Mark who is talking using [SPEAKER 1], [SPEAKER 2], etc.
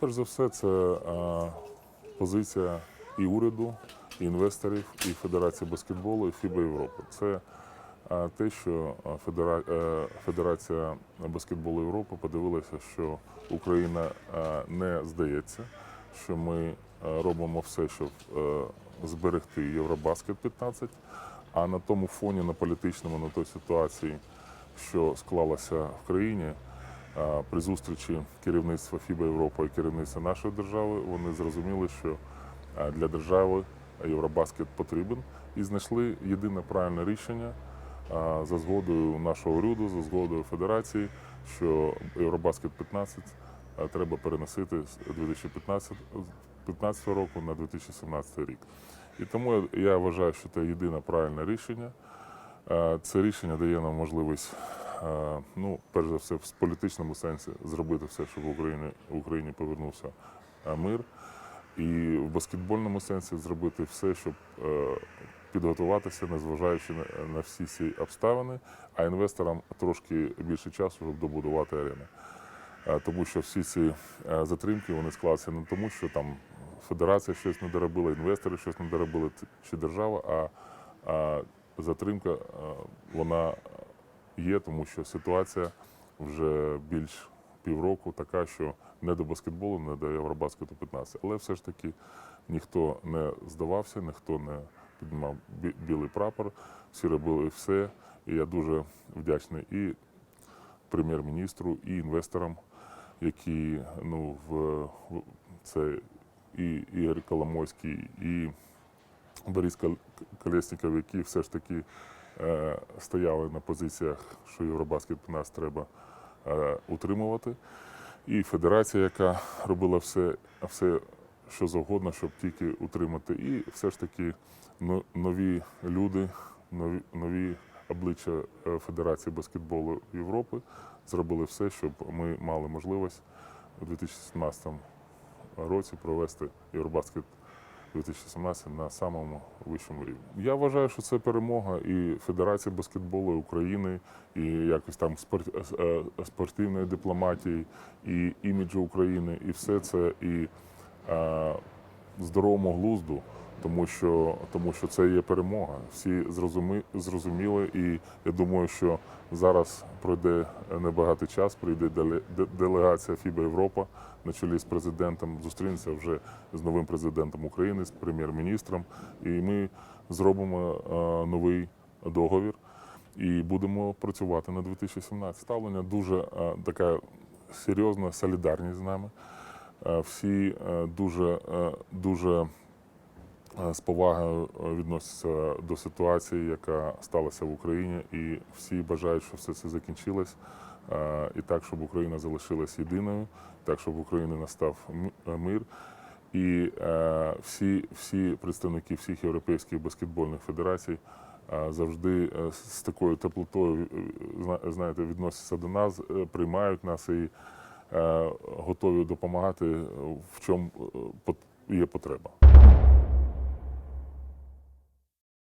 [SPEAKER 1] перш за все, це а, позиція і уряду, і інвесторів, і Федерації баскетболу, і ФІБА Європи. Це а, те, що Федера... е, Федерація баскетболу Європи подивилася, що Україна а, не здається, що ми а, робимо все, щоб е, зберегти Євробаскет 15, а на тому фоні, на політичному, на той ситуації, що склалася в країні, а, при зустрічі керівництва ФІБА Європа і керівництва нашої держави, вони зрозуміли, що для держави Євробаскет потрібен і знайшли єдине правильне рішення за згодою нашого уряду, за згодою федерації, що Євробаскет 15 треба переносити з 2015 15 року на 2017 рік. І тому я- вважаю, що це єдине правильне рішення. Це рішення дає нам можливість, ну, перш за все, в політичному сенсі зробити все, щоб в Україні, в Україні повернувся е, мир. І в баскетбольному сенсі зробити все, щоб е, підготуватися, незважаючи на, всі ці обставини, а інвесторам трошки більше часу, щоб добудувати арени. Е, Тому що всі ці е, затримки вони склалися не тому, що там федерація щось не доробила, інвестори щось не доробили чи держава, а, затримка е, вона є, тому що ситуація вже більш півроку така, що не до баскетболу, не до Євробаскету 15. Але все ж таки ніхто не здавався, ніхто не піднімав білий прапор, всі робили все. І я дуже вдячний і прем'єр-міністру, і інвесторам, які ну, в, це і Ігор Коломойський, і Борис Кол- Колєсніков, які все ж таки стояли на позиціях, що Євробаскет нас треба е, утримувати. І федерація, яка робила все, все, що завгодно, щоб тільки утримати. І все ж таки но- нові люди, нові, нові обличчя е, Федерації баскетболу Європи зробили все, щоб ми мали можливість у 2017 році провести Євробаскет 2017 на самому вищому рівні. Я вважаю, що це перемога і Федерації баскетболу України, і якось там е, е, спортивної дипломатії, і іміджу України, і все це і е, здоровому глузду, тому що, тому що це є перемога. Всі зрозумі, зрозуміли, і я думаю, що зараз пройде небагатий час, прийде деле- делегація ФІБА Європа на чолі з президентом, зустрінеться вже з новим президентом України, з прем'єр-міністром, і ми зробимо е, новий договір і будемо працювати на 2017. Ставлення дуже е, така серйозна солідарність з нами. Е, Всі дуже, дуже з повагою е, відносяться до ситуації, яка сталася в Україні, і всі бажають, щоб все це закінчилось. е, І так, щоб Україна залишилась єдиною, так, щоб в Україні настав е, мир. І е, всі, всі представники всіх європейських баскетбольних федерацій е, завжди е, з такою теплотою е, знаєте, відносяться до нас, е, приймають нас і е, готові допомагати, е, в чому е, є потреба.